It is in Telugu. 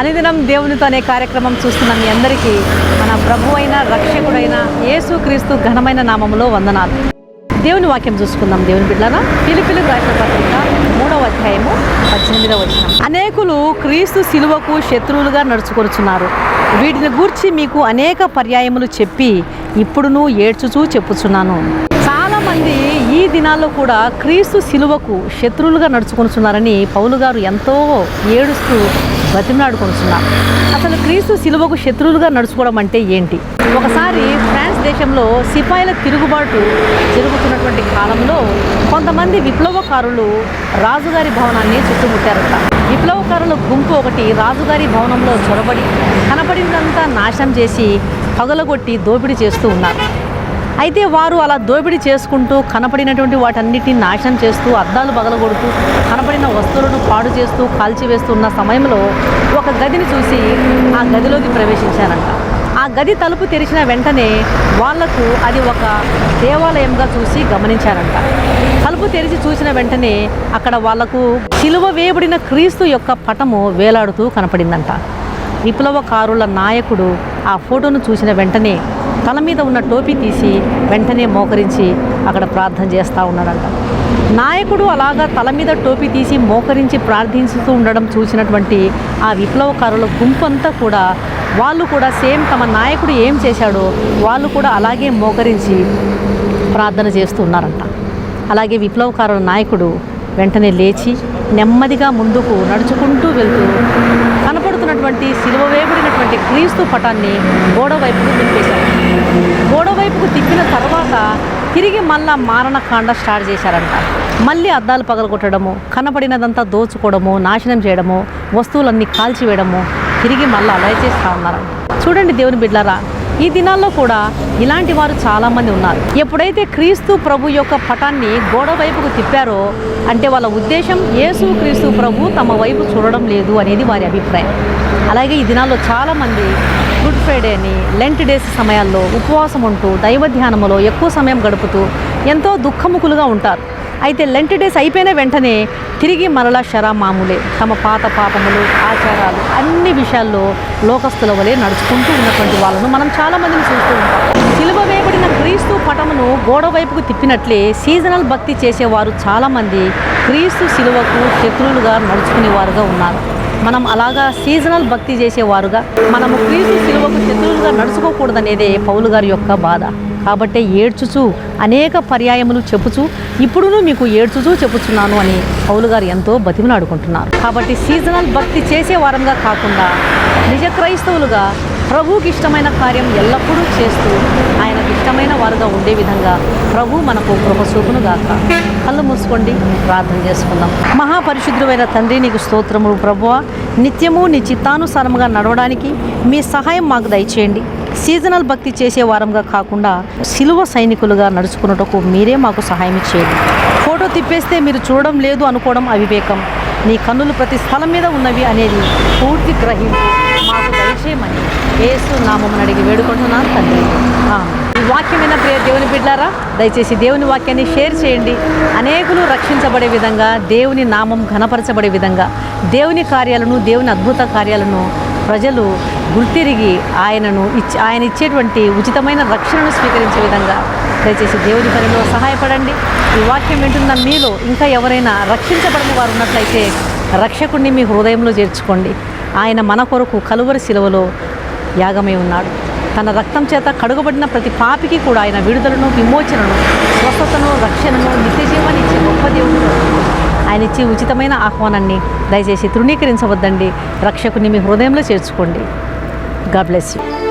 అనుదినం దేవునితో అనే కార్యక్రమం చూస్తున్న మీ అందరికీ మన ప్రభు అయిన రక్షకుడైన యేసుక్రీస్తు ఘనమైన నామములో వందనాలు. దేవుని వాక్యం చూసుకుందాం దేవుని బిడ్డలారా పిలిపిలు రాసిన పత్రిక మూడవ అధ్యాయము పద్దెనిమిదవ వచ్చిన అనేకులు క్రీస్తు శిలువకు శత్రువులుగా నడుచుకొనుచున్నారు. వీటిని గూర్చి మీకు అనేక పర్యాయములు చెప్పి ఇప్పుడును ఏడ్చుచూ చెప్పుచున్నాను. దినాల్లో కూడా క్రీస్తు శిలువకు శత్రువులుగా నడుచుకొనుచున్నారని పౌలు గారు ఎంతో ఏడుస్తూ బతిమలాడుకొనుచున్నారు. అసలు క్రీస్తు శిలువకు శత్రువులుగా నడుచుకోవడం అంటే ఏంటి? ఒకసారి ఫ్రాన్స్ దేశంలో సిపాయిల తిరుగుబాటు జరుగుతున్నటువంటి కాలంలో కొంతమంది విప్లవకారులు రాజుగారి భవనాన్ని చుట్టుముట్టారట. విప్లవకారుల గుంపు ఒకటి రాజుగారి భవనంలో చొరబడి కనపడినంతా నాశనం చేసి పగలగొట్టి దోపిడీ చేస్తూ ఉన్నారు. అయితే వారు అలా దోపిడీ చేసుకుంటూ కనపడినటువంటి వాటన్నిటిని నాశనం చేస్తూ అద్దాలు పగలగొడుతూ కనపడిన వస్తువులను పాడు చేస్తూ కాల్చివేస్తున్న సమయంలో ఒక గదిని చూసి ఆ గదిలోకి ప్రవేశించారంట. ఆ గది తలుపు తెరిచిన వెంటనే వాళ్ళకు అది ఒక దేవాలయంగా చూసి గమనించారంట. తలుపు తెరిచి చూసిన వెంటనే అక్కడ వాళ్ళకు సిలువ వేయబడిన క్రీస్తు యొక్క పటము వేలాడుతూ కనపడిందంట. విప్లవకారుల నాయకుడు ఆ ఫోటోను చూసిన వెంటనే తల మీద ఉన్న టోపీ తీసి వెంటనే మోకరించి అక్కడ ప్రార్థన చేస్తూ ఉన్నాడంట. నాయకుడు అలాగా తల మీద టోపీ తీసి మోకరించి ప్రార్థించుతూ ఉండడం చూసినటువంటి ఆ విప్లవకారుల గుంపు అంతా కూడా వాళ్ళు కూడా సేమ్ తమ నాయకుడు ఏం చేశాడో వాళ్ళు కూడా అలాగే మోకరించి ప్రార్థన చేస్తూ ఉన్నారంట. అలాగే విప్లవకారుల నాయకుడు వెంటనే లేచి నెమ్మదిగా ముందుకు నడుచుకుంటూ వెళ్తూ ఉన్నటువంటి సిలువ వేయబడినటువంటి క్రీస్తు పటాన్ని గోడ వైపుకు తిప్పేశారు. గోడ వైపుకు తిప్పిన తర్వాత తిరిగి మళ్ళా మారణకాండ స్టార్ట్ చేశారంట. మళ్ళీ అద్దాలు పగలగొట్టడము కనపడినదంతా దోచుకోవడము నాశనం చేయడము వస్తువులన్నీ కాల్చివేయడము తిరిగి మళ్ళీ అలా చేస్తూ ఉన్నారంట. చూడండి దేవుని బిడ్లారా ఈ దినాల్లో కూడా ఇలాంటి వారు చాలామంది ఉన్నారు. ఎప్పుడైతే క్రీస్తు ప్రభు యొక్క పటాన్ని గోడ వైపుకు తిప్పారో అంటే వాళ్ళ ఉద్దేశం యేసు క్రీస్తు ప్రభు తమ వైపు చూడడం లేదు అనేది వారి అభిప్రాయం. అలాగే ఈ దినాల్లో చాలామంది గుడ్ ఫ్రైడే అని లెంట్ డేస్ సమయాల్లో ఉపవాసం ఉంటూ దైవ ధ్యానములో ఎక్కువ సమయం గడుపుతూ ఎంతో దుఃఖముఖులుగా ఉంటారు. అయితే లెంట్ డేస్ అయిపోయిన వెంటనే తిరిగి మరలా శరా మామూలే తమ పాత పాపములు ఆచారాలు అన్ని విషయాల్లో లోకస్తుల వలె నడుచుకుంటూ ఉన్నటువంటి వాళ్ళను మనం చాలామందిని చూస్తూ ఉంటాం. సిలువ వేయబడిన క్రీస్తు పటమును గోడ వైపుకు తిప్పినట్లే సీజనల్ భక్తి చేసేవారు చాలామంది క్రీస్తు సిలువకు శత్రువులుగా నడుచుకునేవారుగా ఉన్నారు. మనం అలాగా సీజనల్ భక్తి చేసేవారుగా. మనము క్రీస్తు సిలువకు శత్రువులుగా నడుచుకోకూడదనేదే పౌలు గారి యొక్క బాధ. కాబట్టి ఏడ్చుచు అనేక పర్యాయములు చెప్పుచు ఇప్పుడును మీకు ఏడ్చుచూ చెప్పుచున్నాను అని పౌలు గారు ఎంతో బతిమలాడుకుంటున్నారు. కాబట్టి సీజనల్ భక్తి చేసే వారంగా కాకుండా నిజ క్రైస్తవులుగా ప్రభువుకి ఇష్టమైన కార్యం ఎల్లప్పుడూ చేస్తూ ఆయనకు ఇష్టమైన వారుగా ఉండే విధంగా ప్రభు మనకు కృపసూపును గాక. కళ్ళు మూసుకోండి ప్రార్థన చేసుకుందాం. మహాపరిశుద్ధుడైన తండ్రి నీకు స్తోత్రములు ప్రభువ. నిత్యము నీ చిత్తానుసారముగా నడవడానికి మీ సహాయం మాకు దయచేయండి. సీజనల్ భక్తి చేసే వారంగా కాకుండా సిలువ సైనికులుగా నడుచుకున్నటకు మీరే మాకు సహాయం చేయండి. ఫోటో తిప్పేస్తే మీరు చూడడం లేదు అనుకోవడం అవివేకం. నీ కన్నులు ప్రతి స్థలం మీద ఉన్నవి అనేది పూర్తి గ్రహింపు మాకు దయచేయమని ఏసు నామని అడిగి వేడుకుంటున్నాను తండ్రి. ఈ వాక్యమైన ప్రియ దేవుని బిడ్డారా దయచేసి దేవుని వాక్యాన్ని షేర్ చేయండి. అనేకులు రక్షించబడే విధంగా దేవుని నామం ఘనపరచబడే విధంగా దేవుని కార్యాలను దేవుని అద్భుత కార్యాలను ప్రజలు గుర్తిరిగి ఆయనను ఇచ్చి ఆయన ఇచ్చేటువంటి ఉచితమైన రక్షణను స్వీకరించే విధంగా దయచేసి దేవుని పనిలో సహాయపడండి. ఈ వాక్యం వింటున్న మీలో ఇంకా ఎవరైనా రక్షించబడని వారు ఉన్నట్లయితే రక్షకుణ్ణి మీ హృదయంలో చేర్చుకోండి. ఆయన మన కొరకు కలువరి శిలువలో యాగమై ఉన్నాడు. తన రక్తం చేత కడుగబడిన ప్రతి పాపికి కూడా ఆయన విడుదలను విమోచనను స్వస్థతను రక్షణను నిత్యజీవాన్ని ఇచ్చే గొప్ప దేవుడు. ఆయన ఇచ్చే ఉచితమైన ఆహ్వానాన్ని దయచేసి తృణీకరించవద్దండి. రక్షకుని మీ హృదయంలో చేర్చుకోండి. God bless you